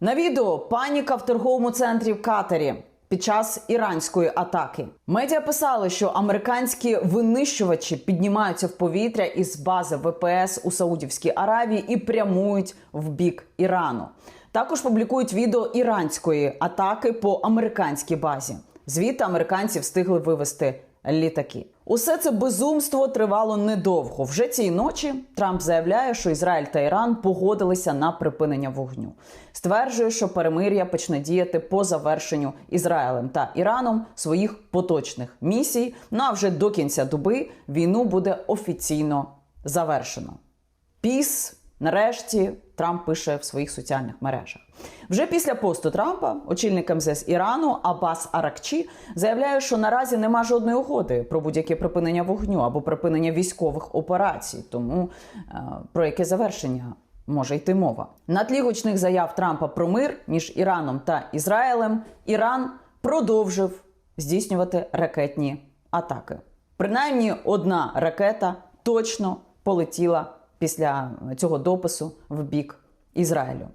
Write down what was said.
На відео паніка в торговому центрі в Катері. Під час іранської атаки медіа писали, що американські винищувачі піднімаються в повітря із бази ВПС у Саудівській Аравії і прямують в бік Ірану. Також публікують відео іранської атаки по американській базі. Звідти американці встигли вивести літаки. Усе це безумство тривало недовго. Вже цієї ночі Трамп заявляє, що Ізраїль та Іран погодилися на припинення вогню. Стверджує, що перемир'я почне діяти по завершенню Ізраїлем та Іраном своїх поточних місій. Ну а вже до кінця доби війну буде офіційно завершено. Піс, нарешті, Трамп пише в своїх соціальних мережах. Вже після посту Трампа очільник МЗС Ірану Аббас Аракчі заявляє, що наразі нема жодної угоди про будь-яке припинення вогню або припинення військових операцій. Тому е, про яке завершення може йти мова на тлі гучних заяв Трампа про мир між Іраном та Ізраїлем. Іран продовжив здійснювати ракетні атаки. Принаймні одна ракета точно полетіла після цього допису в бік Ізраїлю.